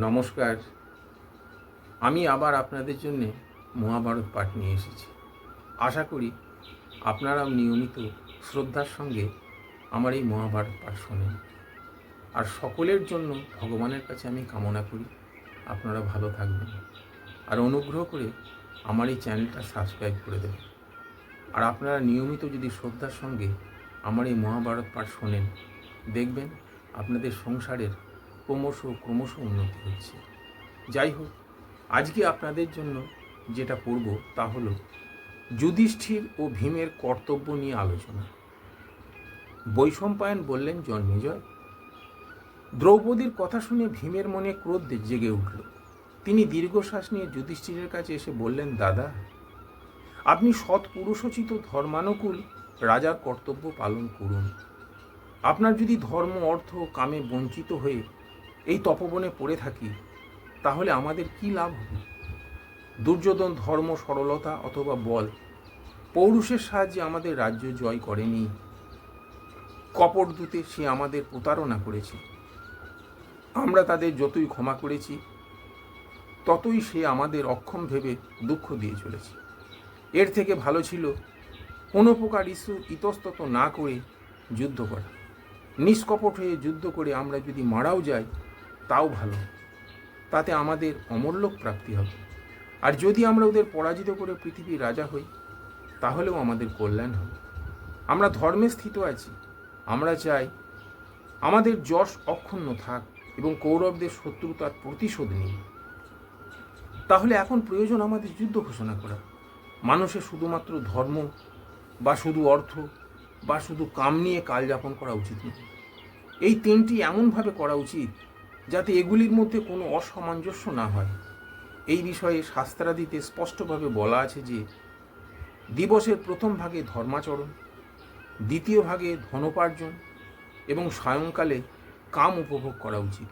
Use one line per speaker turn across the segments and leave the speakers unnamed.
নমস্কার। আমি আবার আপনাদের জন্যে মহাভারত পাঠ নিয়ে এসেছি। আশা করি আপনারা নিয়মিত শ্রদ্ধার সঙ্গে আমার এই মহাভারত পাঠ শোনেন। আর সকলের জন্য ভগবানের কাছে আমি কামনা করি, আপনারা ভালো থাকবেন। আর অনুগ্রহ করে আমার এই চ্যানেলটা সাবস্ক্রাইব করে দেবেন। আর আপনারা নিয়মিত যদি শ্রদ্ধার সঙ্গে আমার এই মহাভারত পাঠ শোনেন, দেখবেন আপনাদের সংসারের ক্রমশ ক্রমশ উন্নতি হচ্ছে। যাই হোক, আজকে আপনাদের জন্য যেটা পড়ব তা হল যুধিষ্ঠির ও ভীমের কর্তব্য নিয়ে আলোচনা। বৈশম্পায়ন বললেন জন্মেজয়। দ্রৌপদীর কথা শুনে ভীমের মনে ক্রোধ জেগে উঠল। তিনি দীর্ঘশ্বাস নিয়ে যুধিষ্ঠিরের কাছে এসে বললেন, দাদা, আপনি সৎ পুরুষোচিত ধর্মানুকূল রাজার কর্তব্য পালন করুন। আপনার যদি ধর্ম, অর্থ কামে বঞ্চিত হয়ে এই তপবনে পড়ে থাকি, তাহলে আমাদের কি লাভ হবে? দুর্যোধন ধর্ম, সরলতা অথবা বল, পৌরুষের সাহায্যে আমাদের রাজ্য জয় করেনি। কপট দূতে সে আমাদের প্রতারণা করেছে। আমরা তাদের যতই ক্ষমা করেছি, ততই সে আমাদের অক্ষম ভেবে দুঃখ দিয়ে চলেছে। এর থেকে ভালো ছিল, কোনো প্রকার ইস্যু ইতস্তত না করে যুদ্ধ করা। নিষ্কপট হয়ে যুদ্ধ করে আমরা যদি মারাও যাই তাও ভালো। তাতে আমাদের অমরলোক প্রাপ্তি হবে। আর যদি আমরা ওদের পরাজিত করে পৃথিবীর রাজা হই, তাহলেও আমাদের কল্যাণ হবে। আমরা ধর্মে স্থিত আছি। আমরা চাই আমাদের যশ অক্ষুণ্ণ থাক এবং কৌরবদের শত্রুতার প্রতিশোধ নিই। তাহলে এখন প্রয়োজন আমাদের যুদ্ধ ঘোষণা করা। মানুষের শুধুমাত্র ধর্ম বা শুধু অর্থ বা শুধু কাম নিয়ে কাল যাপন করা উচিত নয়। এই তিনটি এমনভাবে করা উচিত যাতে এগুলির মধ্যে কোনো অসামঞ্জস্য না হয়। এই বিষয়ে শাস্ত্রাদিতে স্পষ্টভাবে বলা আছে যে, দিবসের প্রথম ভাগে ধর্মাচরণ, দ্বিতীয় ভাগে ধনোপার্জন এবং সায়ংকালে কাম উপভোগ করা উচিত।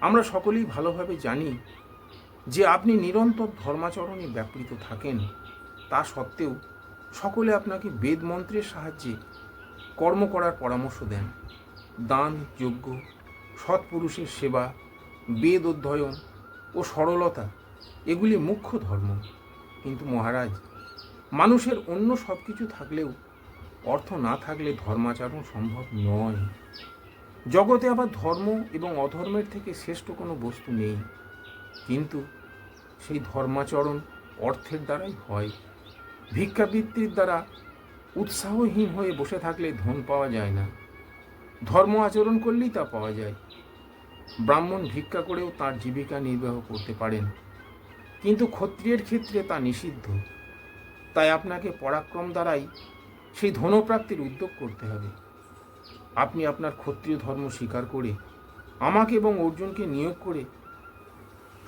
আমরা সকলেই ভালোভাবে জানি যে আপনি নিরন্তর ধর্মাচরণে ব্যাপৃত থাকেন, তা সত্ত্বেও সকলে আপনাকে বেদমন্ত্রের সাহায্যে কর্ম করার পরামর্শ দেন, দান, যজ্ঞ সৎপুরুষের সেবা, বেদ অধ্যয়ন ও সরলতা, এগুলি মুখ্য ধর্ম। কিন্তু মহারাজ, মানুষের অন্য সব কিছু থাকলেও অর্থ না থাকলে ধর্মাচরণ সম্ভব নয়। জগতে আবার ধর্ম এবং অধর্মের থেকে শ্রেষ্ঠ কোনো বস্তু নেই। কিন্তু সেই ধর্মাচরণ অর্থের দ্বারাই হয়। ভিক্ষাবৃত্তির দ্বারা উৎসাহহীন হয়ে বসে থাকলে ধন পাওয়া যায় না। ধর্ম আচরণ করলেই তা পাওয়া যায়। ব্রাহ্মণ ভিক্ষা করেও তার জীবিকা নির্বাহ করতে পারেন। কিন্তু ক্ষত্রিয়ের ক্ষেত্রে তা নিষিদ্ধ। তাই আপনাকে পরাক্রম দ্বারাই সেই ধনপ্রাপ্তির উদ্যোগ করতে হবে। আপনি আপনার ক্ষত্রিয় ধর্ম স্বীকার করে, আমাকে এবং অর্জুনকে নিয়োগ করে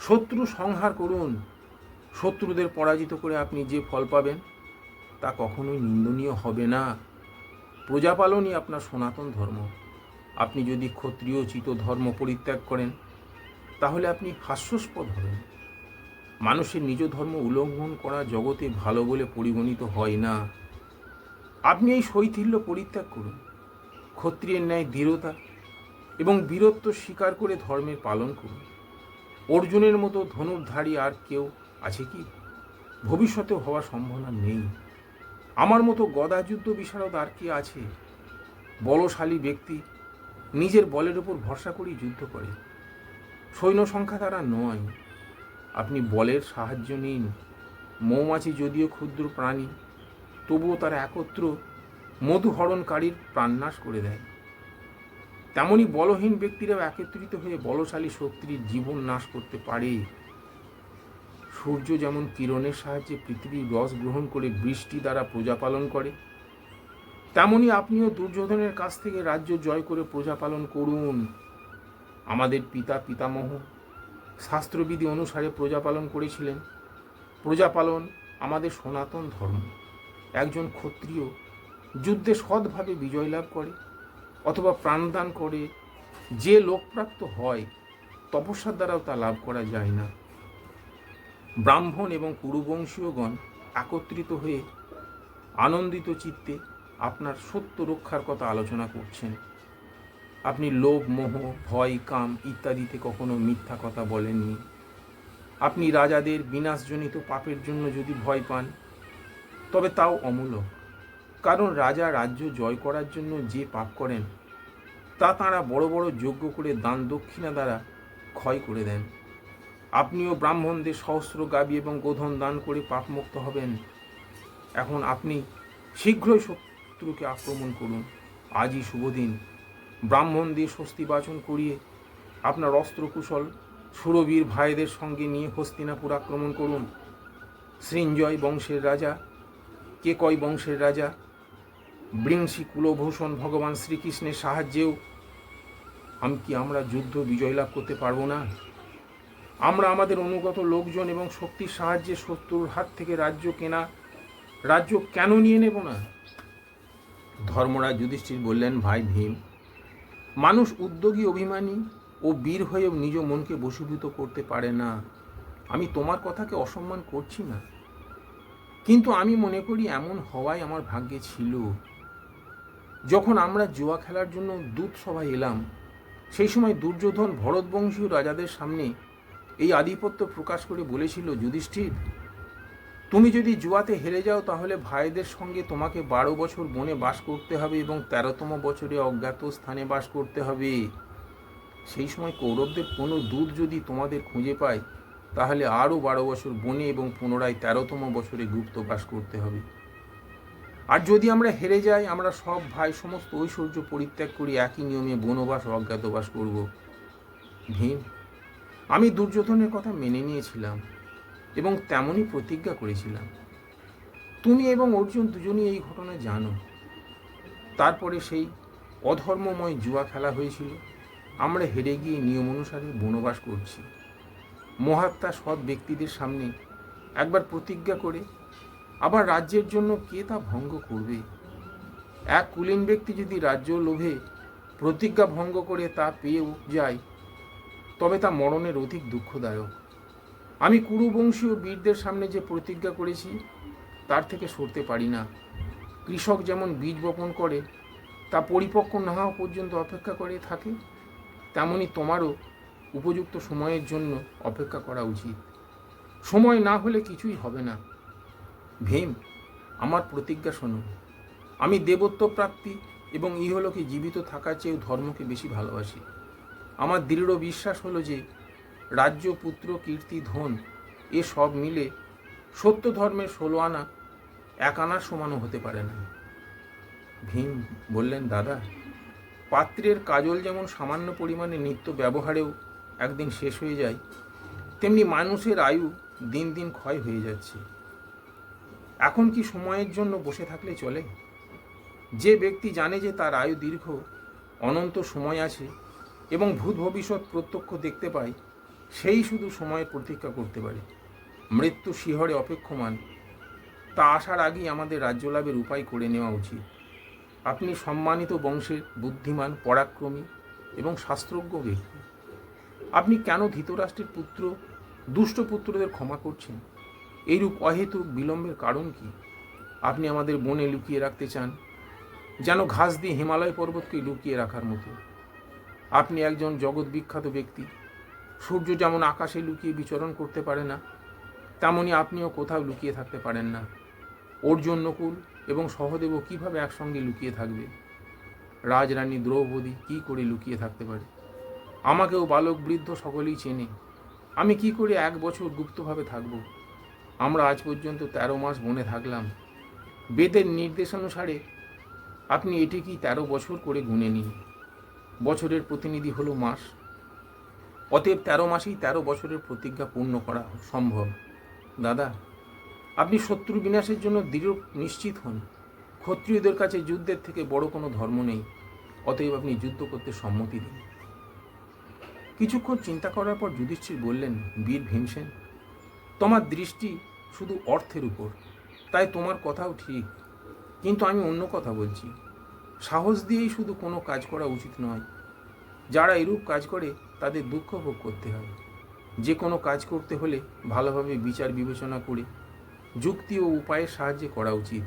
শত্রু সংহার করুন। শত্রুদের পরাজিত করে আপনি যে ফল পাবেন, তা কখনোই নিন্দনীয় হবে না। প্রজাপালনই আপনার সনাতন ধর্ম। আপনি যদি ক্ষত্রিয়, চিত ধর্ম পরিত্যাগ করেন, তাহলে আপনি হাস্যস্পদ হবেন। মানুষের নিজ ধর্ম উল্লঙ্ঘন করা জগতে ভালো বলে পরিগণিত হয় না। আপনি এই শৈথিল্য পরিত্যাগ করুন। ক্ষত্রিয়ের ন্যায় দৃঢ়তা এবং বীরত্ব স্বীকার করে ধর্মের পালন করুন। অর্জুনের মতো ধনুর্ধারী আর কেউ আছে কি? ভবিষ্যতে হওয়ার সম্ভাবনা নেই। আমার মতো গদাযুদ্ধ বিশারদ আর কি আছে? বলশালী ব্যক্তি নিজের বলের উপর ভরসা করেই যুদ্ধ করে। সৈন্য সংখ্যা তারা নয়। আপনি বলের সাহায্য নিন। মৌমাছি যদিও ক্ষুদ্র প্রাণী, তবুও তারা একত্র মধুহরণকারীর প্রাণনাশ করে দেয়। তেমনি বলহীন ব্যক্তিরাও একত্রিত হয়ে বলশালী শক্তির জীবন নাশ করতে পারে। সূর্য যেমন কিরণের সাহায্যে পৃথিবীর রস গ্রহণ করে বৃষ্টি দ্বারা প্রজা পালন করে তেমনি আপনিও দুর্যোধনের কাছ থেকে রাজ্য জয় করে প্রজা পালন করুন। আমাদের পিতা পিতামহ শাস্ত্রবিধি অনুসারে প্রজা পালন করেছিলেন। প্রজা পালন আমাদের সনাতন ধর্ম। একজন ক্ষত্রিয় যুদ্ধে সৎভাবে বিজয় লাভ করে, অথবা প্রাণদান করে। যে লোকপ্রাপ্ত হয়, তপস্যার দ্বারাও তা লাভ করা যায় না। ব্রাহ্মণ এবং কুরুবংশীয়গণ একত্রিত হয়ে আনন্দিত চিত্তে আপনার সত্য রক্ষার কথা আলোচনা করছেন। আপনি লোভ, মোহ, ভয়, কাম ইত্যাদিতে কখনো মিথ্যা কথা বলেননি। আপনি রাজাদের বিনাশজনিত পাপের জন্য যদি ভয় পান, তবে তাও অমূলক কারণ রাজা রাজ্য জয় করার জন্য যে পাপ করেন, তা তাঁরা বড় বড় যজ্ঞ করে দান দক্ষিণা দ্বারা ক্ষয় করে দেন। আপনিও ব্রাহ্মণদের সহস্র গাবি এবং গোধন দান করে পাপমুক্ত হবেন। এখন আপনি শীঘ্রই শত্রুকে আক্রমণ করুন। আজই শুভ দিন। ব্রাহ্মণ দিয়ে স্বস্তি বাচন করিয়ে আপনার অস্ত্রকুশল সুরবীর ভাইদের সঙ্গে নিয়ে হস্তিনাপুর আক্রমণ করুন। সৃঞ্জয় বংশের রাজা কে কয় বংশের রাজা বৃংশী কুলভূষণ ভগবান শ্রীকৃষ্ণের সাহায্যেও। আমি কি আমরা যুদ্ধ বিজয় লাভ করতে পারব না? আমরা আমাদের অনুগত লোকজন এবং শক্তির সাহায্যে শত্রুর হাত থেকে রাজ্য কেনা, রাজ্য কেন নিয়ে নেব না? ধর্মরাজ যুধিষ্ঠির বললেন, ভাই ভীম, মানুষ উদ্যোগী, অভিমানী ও বীর হয়েও নিজ মনকে বশীভূত করতে পারে না। আমি তোমার কথাকে অসম্মান করছি না। কিন্তু আমি মনে করি এমন হওয়াই আমার ভাগ্যে ছিল। যখন আমরা জুয়া খেলার জন্য দূত সভায় এলাম, সেই সময় দুর্যোধন ভরতবংশীয় রাজাদের সামনে এই আধিপত্য প্রকাশ করে বলেছিল, যুধিষ্ঠির তুমি যদি জুয়াতে হেরে যাও, তাহলে ভাইদের সঙ্গে তোমাকে বারো বছর বনে বাস করতে হবে এবং তেরোতম বছরে অজ্ঞাত স্থানে বাস করতে হবে। সেই সময় কৌরবদের কোনো দূত যদি তোমাদের খুঁজে পায়, তাহলে আরও বারো বছর বনে এবং পুনরায় তেরোতম বছরে গুপ্ত বাস করতে হবে। আর যদি আমরা হেরে যাই, আমরা সব ভাই সমস্ত ঐশ্বর্য পরিত্যাগ করি একই নিয়মে বনবাস, অজ্ঞাতবাস করব। ভীম, আমি দুর্যোধনের কথা মেনে নিয়েছিলাম। এবং তেমনই প্রতিজ্ঞা করেছিলাম। তুমি এবং অর্জুন দুজনই এই ঘটনা জানো। তারপরে সেই অধর্মময় জুয়া খেলা হয়েছিল। আমরা হেরে গিয়ে নিয়ম অনুসারে বনবাস করছি। মহাত্মা সৎ ব্যক্তিদের সামনে একবার প্রতিজ্ঞা করে আবার রাজ্যের জন্য কে তা ভঙ্গ করবে? এক কুলীন ব্যক্তি যদি রাজ্য লোভে প্রতিজ্ঞা ভঙ্গ করে তা পেয়ে যায়, তবে তা মরণের অধিক দুঃখদায়ক। আমি কুরুবংশীয় বীরদের সামনে যে প্রতিজ্ঞা করেছি, তার থেকে সরতে পারি না। কৃষক যেমন বীজ বপন করে, তা পরিপক্ক না হওয়া পর্যন্ত অপেক্ষা করে থাকে, তেমনি তোমারও উপযুক্ত সময়ের জন্য অপেক্ষা করা উচিত। সময় না হলে কিছুই হবে না। ভীম, আমার প্রতিজ্ঞা শোনো। আমি দেবত্ব প্রাপ্তি এবং ইহলোকে জীবিত থাকার চেয়েও ধর্মকে বেশি ভালোবাসি। আমার দৃঢ় বিশ্বাস হলো যে রাজ্য, পুত্র, কীর্তি, ধন, এ সব মিলে সত্য ধর্মের ষোলো আনা, এক আনার সমানও হতে পারে না। ভীম বললেন, দাদা, পাত্রের কাজল যেমন সামান্য পরিমাণে নিত্য ব্যবহারেও একদিন শেষ হয়ে যায়, তেমনি মানুষের আয়ু দিন দিন ক্ষয় হয়ে যাচ্ছে। এখন কি সময়ের জন্য বসে থাকলে চলে? যে ব্যক্তি জানে যে তার আয়ু দীর্ঘ, অনন্ত সময় আছে এবং ভূত ভবিষ্যৎ প্রত্যক্ষ দেখতে পায় সেই শুধু সময়ের প্রতীক্ষা করতে পারে। মৃত্যু শিহরে অপেক্ষমান, তা আসার আগেই আমাদের রাজ্য লাভের উপায় করে নেওয়া উচিত। আপনি সম্মানিত বংশের বুদ্ধিমান, পরাক্রমী এবং শাস্ত্রজ্ঞ ব্যক্তি। আপনি কেন ধৃতরাষ্ট্রের পুত্র, দুষ্ট পুত্রদের ক্ষমা করছেন? এইরূপ অহেতুক বিলম্বের কারণ কি? আপনি আমাদের বনে লুকিয়ে রাখতে চান, যেন ঘাস দিয়ে হিমালয় পর্বতকে লুকিয়ে রাখার মতো। আপনি একজন জগৎ বিখ্যাত ব্যক্তি সূর্য যেমন আকাশে লুকিয়ে বিচরণ করতে পারে না তেমনই আপনিও কোথাও লুকিয়ে থাকতে পারেন না। অর্জুন নকুল এবং সহদেবও কীভাবে একসঙ্গে লুকিয়ে থাকবে? রাজরানী দ্রৌপদী কি করে লুকিয়ে থাকতে পারে? আমাকেও বালক বৃদ্ধ সকলেই চেনে। আমি কি করে এক বছর গুপ্তভাবে থাকব? আমরা আজ পর্যন্ত তেরো মাস বনে থাকলাম। বেদের নির্দেশানুসারে আপনি এটি কি তেরো বছর করে গুনে নিন। বছরের প্রতিনিধি হলো মাস। অতএব তেরো মাসেই তেরো বছরের প্রতিজ্ঞা পূর্ণ করা সম্ভব। দাদা, আপনি শত্রু বিনাশের জন্য দৃঢ় নিশ্চিত হন। ক্ষত্রিয়দের কাছে যুদ্ধের থেকে বড় কোনো ধর্ম নেই। অতএব আপনি যুদ্ধ করতে সম্মতি দিন। কিছুক্ষণ চিন্তা করার পর যুধিষ্ঠির বললেন, বীর ভীমসেন, তোমার দৃষ্টি শুধু অর্থের উপর। তাই তোমার কথাও ঠিক। কিন্তু আমি অন্য কথা বলছি। সাহস দিয়েই শুধু কোনো কাজ করা উচিত নয়। যারা এরূপ কাজ করে, তাদের দুঃখ ভোগ করতে হয় যে কোনো কাজ করতে হলে ভালোভাবে বিচার বিবেচনা করে, যুক্তি ও উপায়ের সাহায্যে করা উচিত।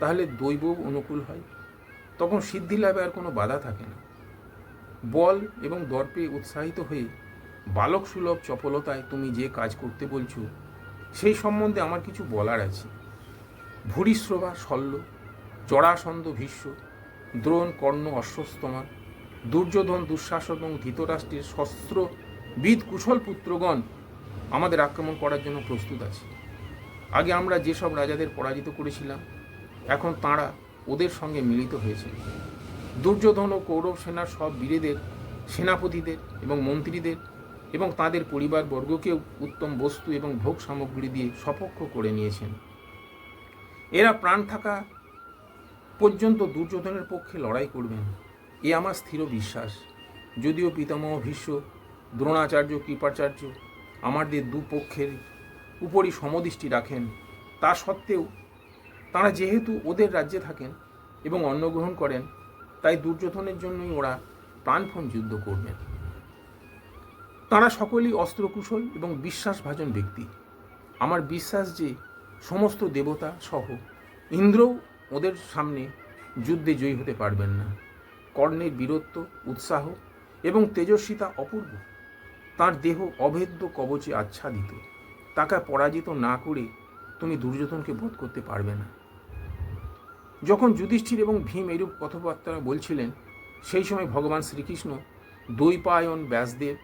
তাহলে দৈব অনুকূল হয়। তখন সিদ্ধি লাভে আর কোনো বাধা থাকে না। বল এবং দর্পে উৎসাহিত হয়ে, বালক সুলভ চপলতায় তুমি যে কাজ করতে বলছো, সেই সম্বন্ধে আমার কিছু বলার আছে। ভূরিশ্রবা, শল্য, জরাসন্ধ ভীষ্ম, দ্রোণ কর্ণ অশ্বস্তমা দুর্যোধন, দুঃশাসন এবং ধৃতরাষ্ট্রের শস্ত্রবিদ কুশল পুত্রগণ আমাদের আক্রমণ করার জন্য প্রস্তুত আছে। আগে আমরা যেসব রাজাদের পরাজিত করেছিলাম, এখন তাঁরা ওদের সঙ্গে মিলিত হয়েছে দুর্যোধন ও কৌরব সেনার সব বীরেদের, সেনাপতিদের এবং মন্ত্রীদের এবং তাদের পরিবারবর্গকেও উত্তম বস্তু এবং ভোগ সামগ্রী দিয়ে সপক্ষ করে নিয়েছেন। এরা প্রাণ থাকা পর্যন্ত দুর্যোধনের পক্ষে লড়াই করবেন। এ আমার স্থির বিশ্বাস। যদিও পিতামহ ভীষ্ম, দ্রোণাচার্য, কৃপাচার্য আমাদের দুপক্ষের উপরই সমদৃষ্টি রাখেন, তা সত্ত্বেও তারা যেহেতু ওদের রাজ্যে থাকেন এবং অন্নগ্রহণ করেন, তাই দুর্যোধনের জন্যই ওরা প্রাণপণ যুদ্ধ করবেন। তারা সকলেই অস্ত্রকুশল এবং বিশ্বাসভাজন ব্যক্তি। আমার বিশ্বাস যে সমস্ত দেবতা সহ ইন্দ্রও ওদের সামনে যুদ্ধে জয়ী হতে পারবেন না। কর্ণের বীরত্ব, উৎসাহ এবং তেজস্বিতা অপূর্ব। তার দেহ অভেদ্য কবচে আচ্ছাদিত। তাকে পরাজিত না করে তুমি দুর্যোধনকে বোধ করতে পারবে না। যখন যুধিষ্ঠির এবং ভীম এরূপ কথাবার্তা বলছিলেন, সেই সময় ভগবান শ্রীকৃষ্ণ দৈপায়ন ব্যাসদেব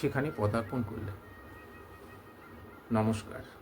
সেখানে পদার্পণ করলেন। নমস্কার।